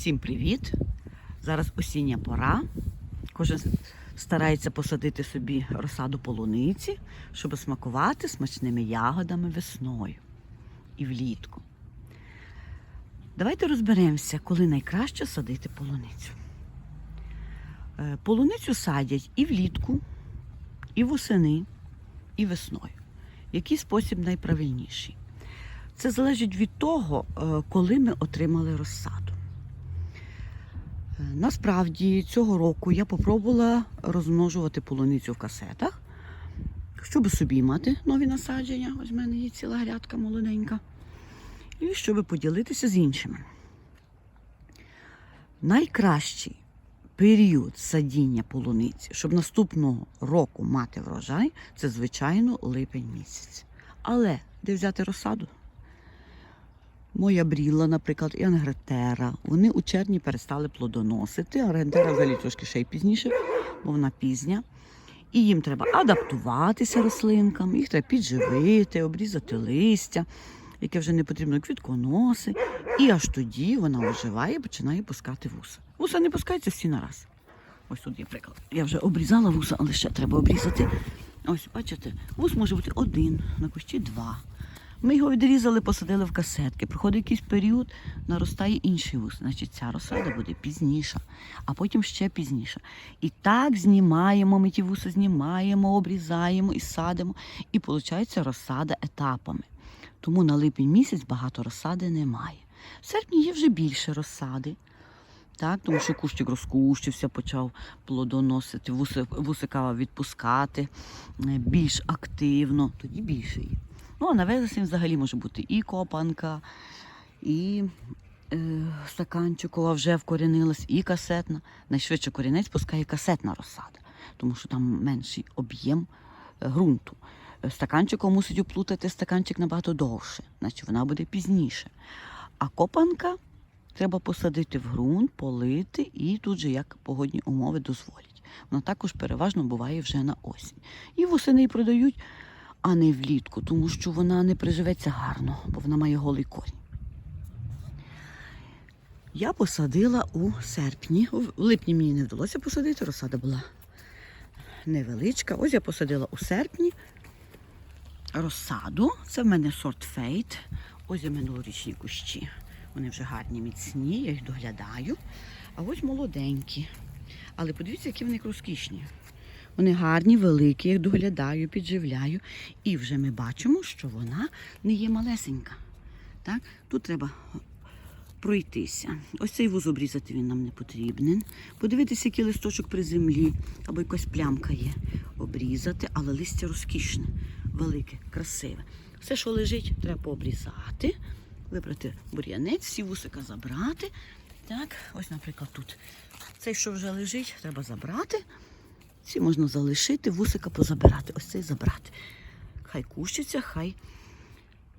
Всім привіт! Зараз осіння пора. Кожен старається посадити собі розсаду полуниці, щоб смакувати смачними ягодами весною і влітку. Давайте розберемося, коли найкраще садити полуницю. Е, Полуницю садять і влітку, і восени, і весною. Який спосіб найправильніший? Це залежить від того, е, коли ми отримали розсаду. Насправді цього року я попробувала розмножувати полуницю в касетах, щоб собі мати нові насадження. Ось в мене є ціла грядка молоденька. І щоб поділитися з іншими. Найкращий період садіння полуниці, щоб наступного року мати врожай, це, звичайно, липень місяць. Але де взяти розсаду? Моя бріла, наприклад, і ангретера. Вони у червні перестали плодоносити. Ангретера взагалі трошки ще й пізніше, бо вона пізня. І їм треба адаптуватися рослинкам, їх треба підживити, обрізати листя, яке вже не потрібно, квітконоси. І аж тоді вона оживає і починає пускати вуса. Вуса не пускаються всі на раз. Ось тут є приклад. Я вже обрізала вуса, але ще треба обрізати. Ось, бачите, вус може бути один, на кущі два. Ми його відрізали, посадили в касетки. Проходить якийсь період, наростає інший вус. Значить, ця розсада буде пізніша, а потім ще пізніша. І так знімаємо, ми ті вуса знімаємо, обрізаємо і садимо. І виходить розсада етапами. Тому на липень місяць багато розсади немає. В серпні є вже більше розсади. Так, тому що кущик розкущився, почав плодоносити, вуси, вусика відпускати е, більш активно, тоді більше є. Ну, а на вересень взагалі може бути і копанка, і е, стаканчикова вже вкорінилась, і касетна. Найшвидше корінець пускає касетна розсада, тому що там менший об'єм е, ґрунту. Е, Стаканчиком мусить уплутати стаканчик набагато довше, значить вона буде пізніше. А копанка треба посадити в ґрунт, полити і тут же як погодні умови дозволять. Вона також переважно буває вже на осінь. І восени продають а не влітку, тому що вона не приживеться гарно, бо вона має голий корінь. Я посадила у серпні. В липні мені не вдалося посадити, розсада була невеличка. Ось я посадила у серпні розсаду. Це в мене сорт фейт. Ось я минулорічні кущі. Вони вже гарні, міцні, я їх доглядаю. А ось молоденькі. Але подивіться, які вони розкішні. Вони гарні, великі, я їх доглядаю, підживляю. І вже ми бачимо, що вона не є малесенька. Так? Тут треба пройтися. Ось цей вуз обрізати він нам не потрібен. Подивитися, який листочок при землі, або якась плямка є. Обрізати, але листя розкішне, велике, красиве. Все, що лежить, треба пообрізати, вибрати бур'янець, всі вусика забрати. Так, ось, наприклад, тут. Цей, що вже лежить, треба забрати. Ці можна залишити, вусика позабирати. Ось цей забрати. Хай кущиться, хай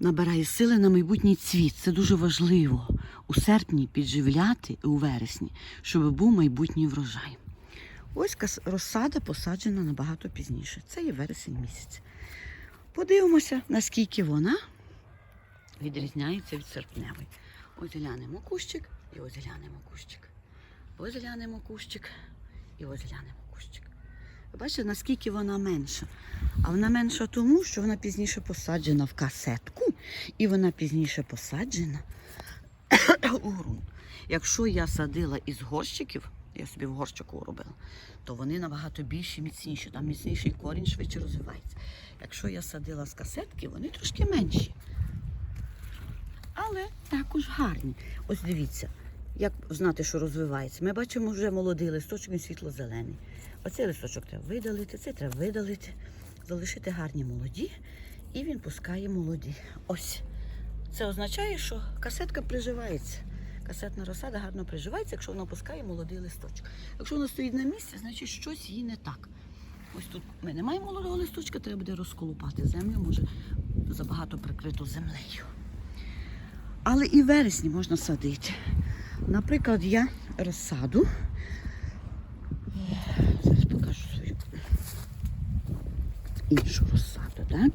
набирає сили на майбутній цвіт. Це дуже важливо. У серпні підживляти і у вересні, щоб був майбутній врожай. Ось розсада посаджена набагато пізніше. Це є вересень місяць. Подивимося, наскільки вона відрізняється від серпневої. Ось глянемо кущик і ось глянемо кущик. Ось глянемо кущик і ось глянемо кущик. Бачите, наскільки вона менша. А вона менша тому, що вона пізніше посаджена в касетку і вона пізніше посаджена у ґрунт. Якщо я садила із горщиків, я собі в горщику робила, то вони набагато більші, міцніші. Там міцніший корінь швидше розвивається. Якщо я садила з касетки, вони трошки менші. Але також гарні. Ось дивіться, як знати, що розвивається. Ми бачимо вже молодий листочок, він світло-зелений. Оцей листочок треба видалити, цей треба видалити, залишити гарні молоді, і він пускає молоді. Ось. Це означає, що касетка приживається. Касетна розсада гарно приживається, якщо вона пускає молодий листочок. Якщо вона стоїть на місці, значить щось їй не так. Ось тут ми не маємо молодого листочка, треба буде розколупати землю, може забагато прикрито землею. Але і вересні можна садити. Наприклад, я розсаду. Зараз покажу свою іншу розсаду. Так?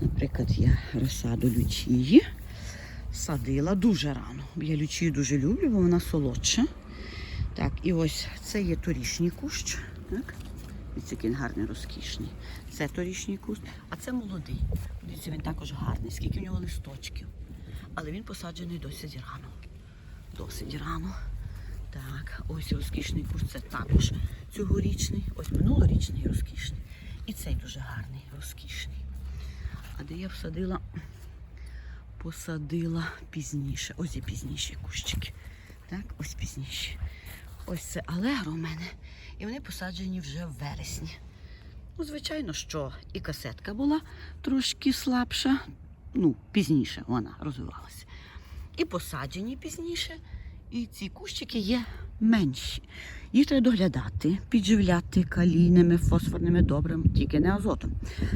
Наприклад, я розсаду лючії садила дуже рано. Я лючію дуже люблю, бо вона солодша. Так, і ось це є торішній кущ. Так? Дивіться, який гарний, розкішний. Це торішній кущ, а це молодий. Дивіться, він також гарний, скільки в нього листочків. Але він посаджений досить рано. Досить рано. Так, ось розкішний кущ, це також цьогорічний, ось минулорічний розкішний. І цей дуже гарний, розкішний. А де я всадила, посадила пізніше. Ось і пізніші кущики. Так, ось пізніші. Ось це алегро у мене. І вони посаджені вже в вересні. Ну, звичайно, що і касетка була трошки слабша, ну, пізніше вона розвивалася. І посаджені пізніше, і ці кущики є менші. Їх треба доглядати, підживляти калійними, фосфорними добрими, тільки не азотом.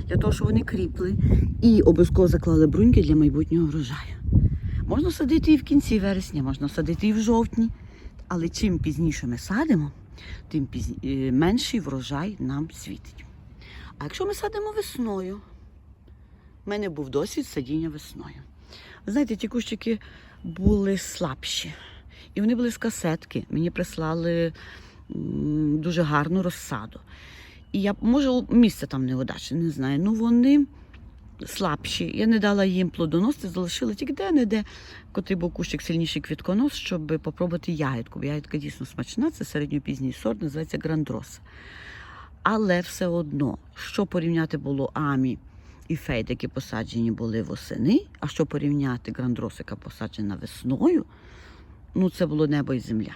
Для того, щоб вони кріпли і обов'язково заклали бруньки для майбутнього врожаю. Можна садити і в кінці вересня, можна садити і в жовтні. Але чим пізніше ми садимо, тим пізні... е, менший врожай нам світить. А якщо ми садимо весною, в мене був досвід садіння весною. Знаєте, ті кущики були слабші. І вони були з касетки. Мені прислали дуже гарну розсаду. І я, може, місце там неудачне, не знаю. Ну вони слабші. Я не дала їм плодоносити, залишила тільки де-не-де, котрий був кущик сильніший квітконос, щоб попробувати ягідку. Бо ягідка дійсно смачна, це середньопізній сорт, називається грандроса. Але все одно, що порівняти було амі і фейд, які посаджені були восени, а що порівняти грандрос, яка посаджена весною, ну це було небо і земля.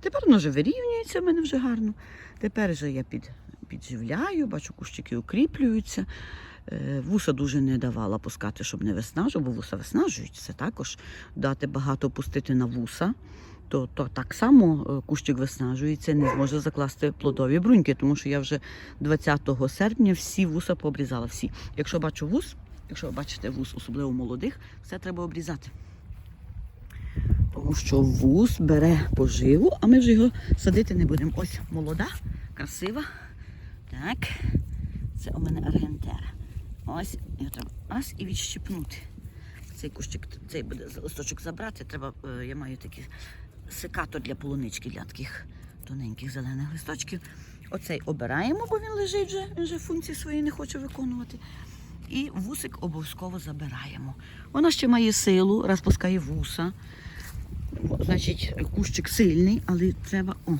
Тепер воно вже вирівнюється в мене вже гарно. Тепер вже я під, підживляю, бачу, кущики укріплюються. Е, Вуса дуже не давала пускати, щоб не виснажував, бо вуса виснажують. Це також дати багато пустити на вуса. То, то так само е, кущик виснажується, не зможе закласти плодові бруньки, тому що я вже 20 серпня всі вуса пообрізала. Всі. Якщо бачу вус, якщо бачите вус, особливо молодих, все треба обрізати. Тому що вус бере поживу, а ми вже його садити не будемо. Ось молода, красива. Так. Це у мене аргентера. Ось, його треба раз і відщипнути. Цей кущик, цей буде листочок забрати. Треба, е, я маю такий секатор для полунички, для таких тоненьких зелених листочків. Оцей обираємо, бо він лежить вже, він вже функції свої не хоче виконувати. І вусик обов'язково забираємо. Вона ще має силу, розпускає вуса. Значить, кущик сильний, але треба. О,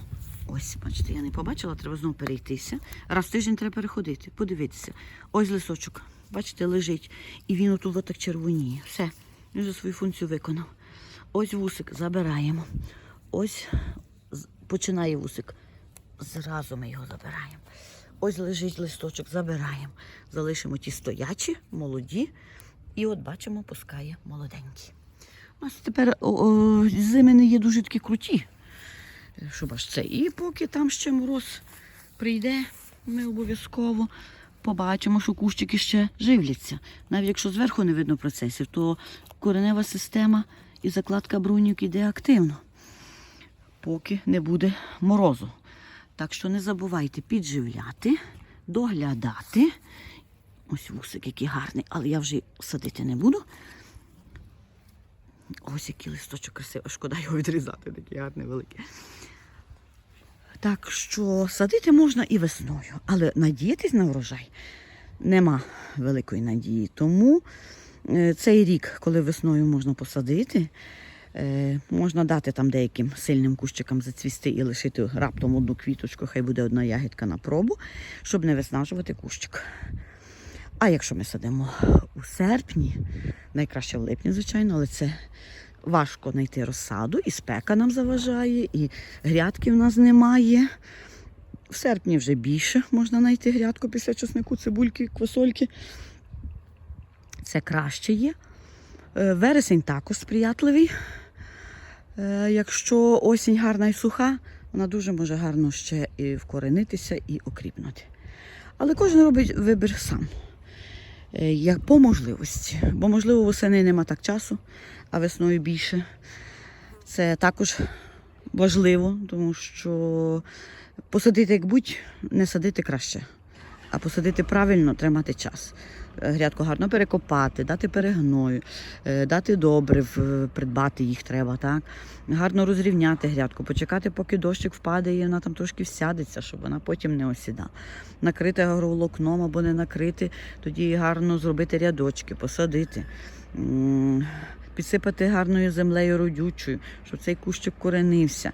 ось, бачите, я не побачила, треба знову перейтися. Раз в тиждень треба переходити, подивитися. Ось лисочок, бачите, лежить. І він отут так червоніє. Все, він вже свою функцію виконав. Ось вусик забираємо. Ось починає вусик. Зразу ми його забираємо. Ось лежить листочок, забираємо. Залишимо ті стоячі, молоді. І от бачимо, пускає молоденькі. У нас тепер о, о, зими не є дуже такі круті. Щоб аж це. І поки там ще мороз прийде, ми обов'язково побачимо, що кущики ще живляться. Навіть якщо зверху не видно процесів, то коренева система і закладка бруньок іде активно, поки не буде морозу. Так що не забувайте підживляти, доглядати. Ось вусик який гарний, але я вже садити не буду. Ось який листочок красивий. Шкода його відрізати, такий гарний великий. Так що садити можна і весною, але надіятись на врожай нема великої надії. Тому е, цей рік, коли весною можна посадити, е, можна дати там деяким сильним кущикам зацвісти і лишити раптом одну квіточку, хай буде одна ягідка на пробу, щоб не виснажувати кущик. А якщо ми садимо у серпні, найкраще в липні, звичайно, але це важко знайти розсаду, і спека нам заважає, і грядки в нас немає. В серпні вже більше можна знайти грядку після чеснику, цибульки, квасольки. Це краще є. Е, Вересень також сприятливий. Е, Якщо осінь гарна і суха, вона дуже може гарно ще і вкоренитися і окріпнути. Але кожен робить вибір сам. Е, Як по можливості. Бо, можливо, восени нема так часу, а весною більше. Це також важливо, тому що посадити як будь, не садити краще. А посадити правильно треба мати час. е, грядку гарно перекопати, дати перегною, е, дати добрив, е, придбати їх треба, так? Гарно розрівняти грядку, почекати, поки дощик впаде і вона там трошки всядеться, щоб вона потім не осіда. Накрити агроволокном або не накрити, тоді гарно зробити рядочки, посадити. Підсипати гарною землею родючою, щоб цей кущик коренився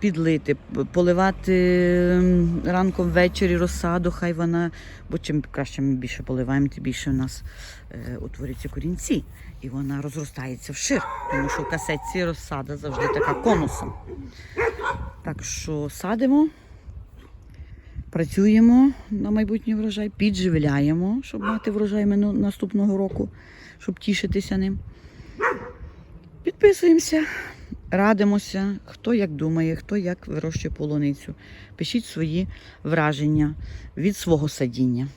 підлити, поливати ранком ввечері розсаду, хай вона, бо чим краще ми більше поливаємо, тим більше в нас е, утворюються корінці. І вона розростається вшир, тому що в касетці розсада завжди така конусом. Так що садимо, працюємо на майбутній врожай, підживляємо, щоб мати врожай наступного року, щоб тішитися ним. Підписуємося, радимося, хто як думає, хто як вирощує полуницю. Пишіть свої враження від свого садіння.